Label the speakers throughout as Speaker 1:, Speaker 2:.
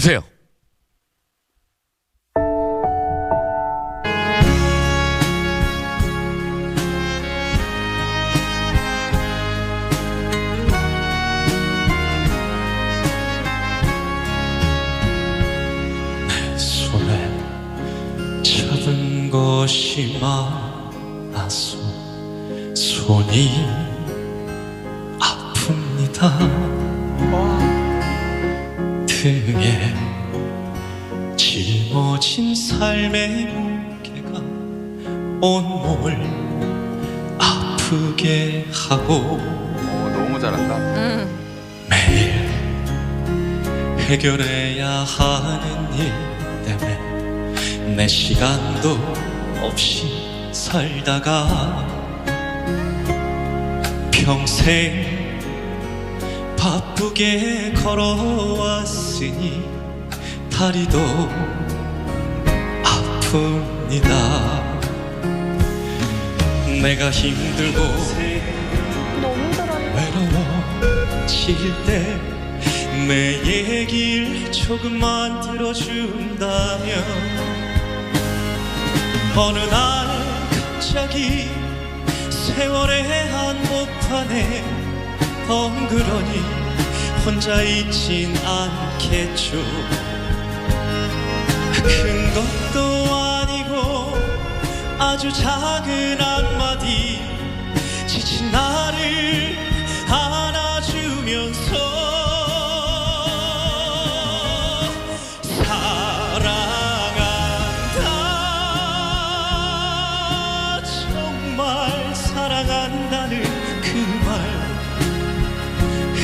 Speaker 1: 주세요.
Speaker 2: 것이 많아서 손이 아픕니다 등에 짊어진 삶의 무게가 온몸을 아프게 하고
Speaker 3: 어, 너무 잘한다.
Speaker 2: 매일 해결해야 하는 일 때문에 내 시간도 없이 살다가 평생 바쁘게 걸어왔으니 다리도 아픕니다. 내가 힘들고 외로워질 때 내 얘길 조금만 들어준다면 어느 날 갑자기 세월의 한복판에 덩그러니 혼자 있진 않겠죠. 큰 것도 아니고 아주 작은 한마디 지친 나를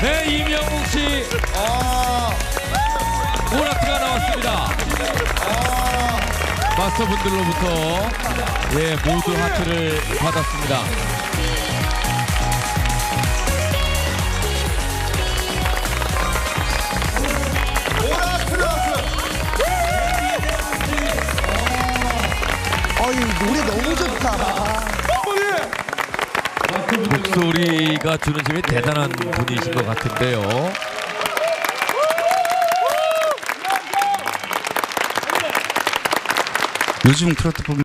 Speaker 1: 네, 이명국 씨
Speaker 3: 아,
Speaker 1: 오라트가 나왔습니다. 마스터분들로부터 예 모두 하트를 받았습니다.
Speaker 3: 났어요.
Speaker 4: 어이 노래 너무 좋다.
Speaker 1: 목소리가 주는 힘이 대단한 분이신 것 같은데요.
Speaker 4: 요즘 트로트 보면